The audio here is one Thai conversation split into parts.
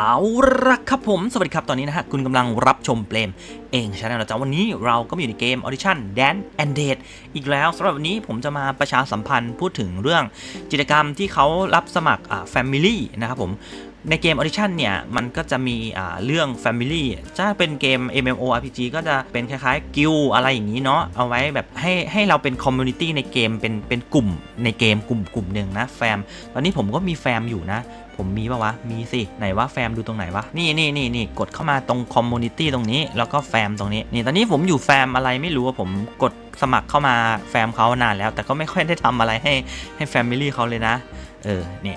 เอาละครับผม สวัสดีครับ ตอนนี้นะฮะ คุณกำลังรับชมเปลมเองใช่แล้วนะจ๊ะวันนี้เราก็มาอยู่ในเกม Audition Dance and Date อีกแล้วสำหรับวันนี้ผมจะมาประชาสัมพันธ์พูดถึงเรื่องกิจกรรมที่เขารับสมัครอ่า Family นะครับผมในเกม Audition เนี่ย มันก็จะมีอ่าเรื่อง Family ถ้าเป็นเกม MMORPG ก็จะเป็นคล้ายๆ กิลอะไรอย่างนี้เนาะเอาไว้แบบให้ให้เราเป็นคอมมูนิตี้ในเกมเป็นเป็นกลุ่มในเกมกลุ่มกลุ่มหนึ่งนะแฟม ตอนนี้ผมก็มีแฟมอยู่นะ ผมมีปะวะ มีสิ ไหนว่าแฟมดูตรงไหนวะ นี่นี่นี่นี่กดเข้ามาตรงคอมมูนิตี้ตรงนี้ แล้วก็แฟมตรงนี้ นี่ตอนนี้ผมอยู่แฟมอะไรไม่รู้ว่าผมกดสมัครเข้ามาแฟมเขานานแล้ว แต่ก็ไม่ค่อยได้ทำอะไรให้ให้แฟมิลี่เขาเลยนะ เออ นี่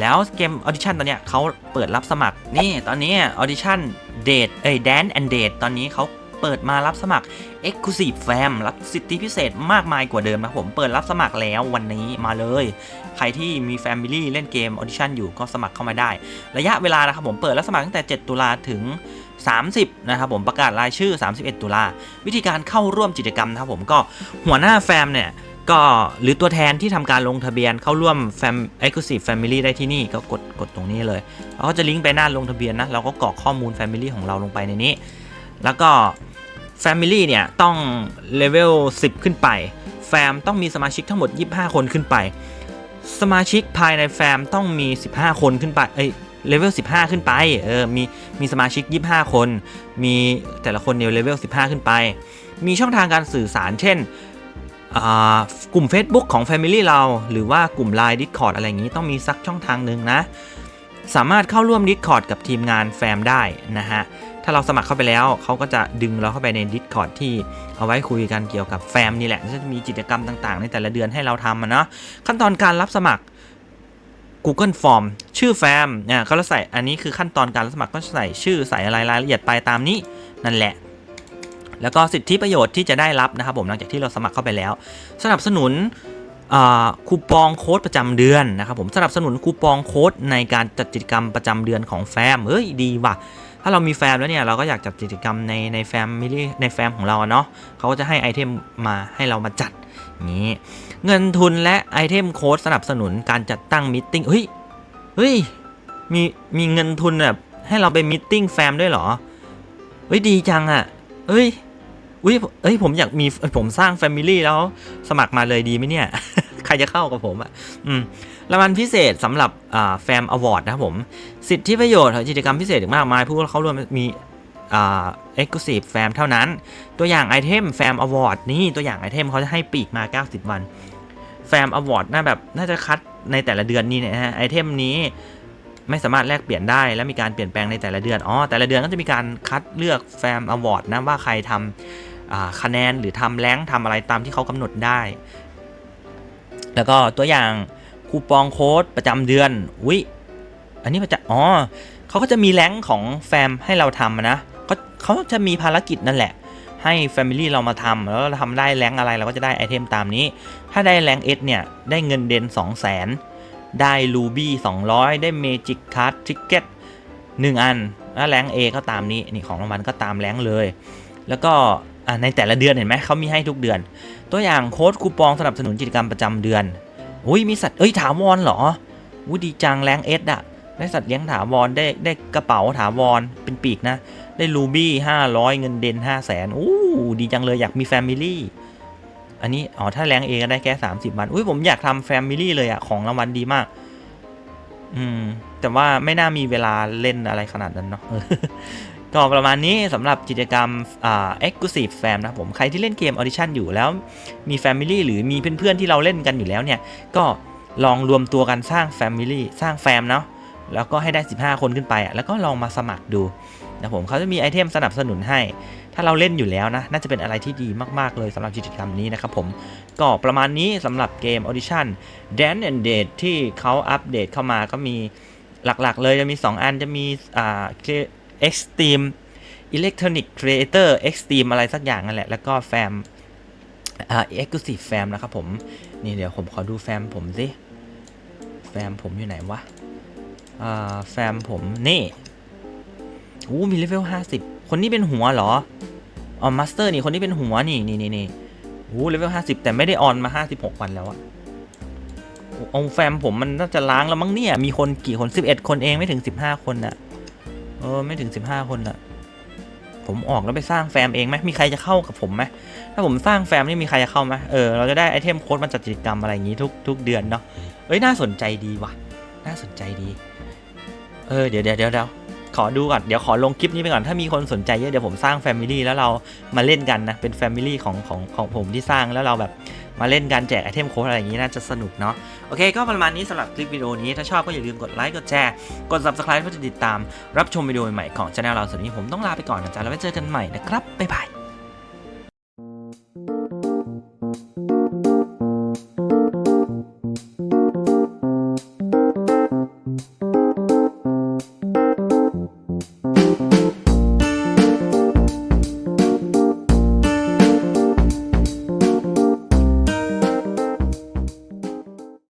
แล้วเกมออดิชั่นตอนเนี้ยเขาเปิดรับสมัคร นี่ตอนนี้ออดิชั่นเดทเอ้ยแดนแอนเดทตอนนี้เขา เปิดมารับสมัคร Exclusive Fam รับสิทธิพิเศษมากมายกว่าเดิมนะครับผมเปิดรับสมัครแล้ววันนี้มาเลย ใครที่มี Family เล่นเกม Audition อยู่ก็สมัครเข้ามาได้ ระยะเวลานะครับผมเปิดรับสมัครตั้งแต่ 7 ตุลาถึง 30 นะครับผมประกาศรายชื่อ 31 ตุลาวิธีการเข้าร่วมกิจกรรมนะครับผมก็หัวหน้าแฟมเนี่ยก็หรือตัวแทนที่ทำการลงทะเบียนเข้าร่วม Fam Exclusive Family ได้ที่นี่ก็กดกดตรงนี้เลยเราจะลิงก์ไปหน้าลงทะเบียนนะ เราก็กรอกข้อมูล Family ของเราลงไปในนี้ แล้วก็ Family เนี่ยต้องเลเวล 10 ขึ้นไป แฟมต้องมีสมาชิกทั้งหมด 25 คนขึ้นไป สมาชิกภายในแฟมต้องมี 15 คนขึ้นไป เอ้ยเลเวล 15 ขึ้นไป เออ มี มีสมาชิก 25 คน มีแต่ละคนเนี่ยเลเวล 15 ขึ้นไป มีช่องทางการสื่อสาร เช่นอ่ากลุ่ม Facebook ของ Family เรา หรือว่ากลุ่ม Line Discord อะไรอย่างนี้ต้องมีสักช่องทางหนึ่งนะ สามารถเข้าร่วม Discord กับทีมงานแฟมได้นะฮะาเราสมัครเข้าไปแล้วเขาก็จะดึงเราเข้าไปใน Discord ที่เอาไว้คุยกันเกี่ยวกับแฟมนี่แหละจะมีกิจกรรมต่างๆ ในแต่ละเดือนให้เราทำนะขั้นตอนการรับสมัคร Google Form ชื่อแฟมเนี่ยเขาจะใส่อันนี้คือขั้นตอนการรับสมัครก็ใส่ชื่อใส่อะไรรายละเอียดไปตามนี้นั่นแหละ แล้วก็สิทธิประโยชน์ที่จะได้รับนะครับผมหลังจากที่เราสมัครเข้าไปแล้ว สนับสนุนคูปองโค้ดประจำเดือนนะครับผมสนับสนุนคูปองโค้ดในการจัดกิจกรรมประจำเดือนของแฟมเฮ้ยดีว่ะ ถ้าเรามีแฟมแล้วเนี่ยเราก็อยากจัดกิจกรรมในในแฟมมิลี่ในแฟมของเราเนาะเขาก็จะให้ไอเทมมาให้เรามาจัดนี้เงินทุนและไอเทมโค้ดสนับสนุนการจัดตั้งมิทติ้งเฮ้ยเฮ้ยมีมีเงินทุนแบบให้เราไปมิทติ้งแฟมด้วยเหรอเฮ้ยดีจังอะ่ะเฮ้ยอุ้ยเอ้ยผมอยากมีผมสร้างแฟมิลี่แล้วสมัครมาเลยดีไหมเนี่ย ครจะเข้ากับผมอะ่ะอืมรางวัลพิเศษสำหรับแฟมอวอร์ดนะครับผม สิทธิประโยชน์ของกิจกรรมพิเศษอีกมากมายผู้เข้าร่วมมีเอ่า exclusive แฟมเท่านั้น ตัวอย่างไอเทมแฟมอวอร์ดนี่ตัวอย่างไอเทมเขาจะให้ปีกมา 90 วันแฟมอวอร์ดน่าแบบน่าจะคัดในแต่ละเดือนนี่นะฮะไอเทมนี้ไม่สามารถแลกเปลี่ยนได้และมีการเปลี่ยนแปลงในแต่ละเดือนอ๋อแต่ละเดือนก็จะมีการคัดเลือกแฟมอวอร์ดนะว่าใครทำคะแนนหรือทำแรงทำอะไรตามที่เขากำหนดได้ แล้วก็ตัวอย่างคูปองโค้ดประจำเดือนวิอันนี้มันจะอ๋อเขาก็จะมีแรงของแฟมให้เราทำอะนะก็เขาจะมีภารกิจนั่นแหละ ให้ Family เรามาทำแล้วเราทำได้แรงอะไรเราก็จะได้ไอเทมตามนี้ ถ้าได้แรงเอเนี่ยได้เงินเดน 2 0 0 0 0 0 ได้ลูบี้200 ได้เมจิกคัททิกเก็ต1อัน แล้วแรงค์เก็ตามนี้นี่ของรางวัลก็ตามแรงเลย แล้วก็ ในแต่ละเดือนเห็นไหมเขามีให้ทุกเดือน ตัวอย่างโค้ดคูปองสนับสนุนกิจกรรมประจำเดือนอุ้ยมีสัตว์เอ้ยถาวรเหรออุ้ดีจังแรงเอสอะได้สัตว์เลี้ยงถาวรได้ได้กระเป๋าถาวรเป็นปีกนะ ได้รูบี้ห้าร้อยเงินเดนห้าแสนอู้ดีจังเลยอยากมีแฟมิลี่อันนี้อ๋อถ้าแรงเอก็ได้แค่30วันอุ้ยผมอยากทำแฟมิลี่เลยอะของรางวัลดีมาก อืม แต่ว่าไม่น่ามีเวลาเล่นอะไรขนาดนั้นเนาะ ก็ประมาณนี้สำหรับกิจกรรมอ่า Exclusive Fam นะครับผมใครที่เล่นเกม Audition อยู่แล้วมี Family หรือมีเพื่อนๆที่เราเล่นกันอยู่แล้วเนี่ย ก็ลองรวมตัวกันสร้าง Family สร้างแฟมเนาะแล้วก็ให้ได้ 15 คนขึ้นไปอะแล้วก็ลองมาสมัครดูนะผมเขาจะมีไอเทมสนับสนุนให้ ถ้าเราเล่นอยู่แล้วนะ น่าจะเป็นอะไรที่ดีมากๆเลยสำหรับกิจกรรมนี้นะครับผมก็ประมาณนี้สำหรับเกม Audition Dance and Date ที่เขาอัปเดตเข้ามาก็มีหลักๆ เลยจะมี 2 อันจะมีอ่า Extreme Electronic Creator Extreme อะไรสักอย่างนั่นแหละ แล้วก็แฟมอ่า Exclusive Fam นะครับผม นี่เดี๋ยวผมขอดูแฟมผมสิ แฟมผมอยู่ไหนวะ อ่า แฟมผมนี่โอ้มีเลเวล50คนนี้เป็นหัวเหรออ๋อมาสเตอร์นี่คนนี้เป็นหัวนี่นี่นี่นี่โอ้เลเวล50แต่ไม่ได้ออนมา56วันแล้วอะอ้แฟมผมมันน่าจะล้างแล้วมั้งเนี่ย มีคนกี่คน11คนเองไม่ถึง15คนอะ เออไม่ถึง 15 คนละผมออกแล้วไปสร้างแฟมเองไหมมีใครจะเข้ากับผมไหมถ้าผมสร้างแฟมนี่มีใครจะเข้าไหมเออเราจะได้ไอเทมโค้ดมาจัดกิจกรรมอะไรอย่างงี้ทุกทุกเดือนเนาะเอ้ยน่าสนใจดีว่ะ น่าสนใจดี เออเดี๋ยวเดี๋ยวเดี๋ยวเดี๋ยวขอดูก่อนเดี๋ยวขอลงคลิปนี้ไปก่อนถ้ามีคนสนใจเยอะเดี๋ยวผมสร้างแฟมิลี่แล้วเรามาเล่นกันนะเป็นแฟมิลี่ของของของผมที่สร้างแล้วเราแบบ มาเล่นการแจกไอเทมโค้ดอะไรอย่างนี้น่าจะสนุกเนาะโอเค ก็ประมาณนี้สำหรับคลิปวิดีโอนี้ ถ้าชอบก็อย่าลืมกดไลค์กดแชร์กด subscribe เพื่อจะติดตามรับชมวิดีโอใหม่ของช anel เราส่วนนี้ผมต้องลาไปก่อนนะจ๊ะแล้วไว้เจอกันใหม่นะครับบ๊ายบาย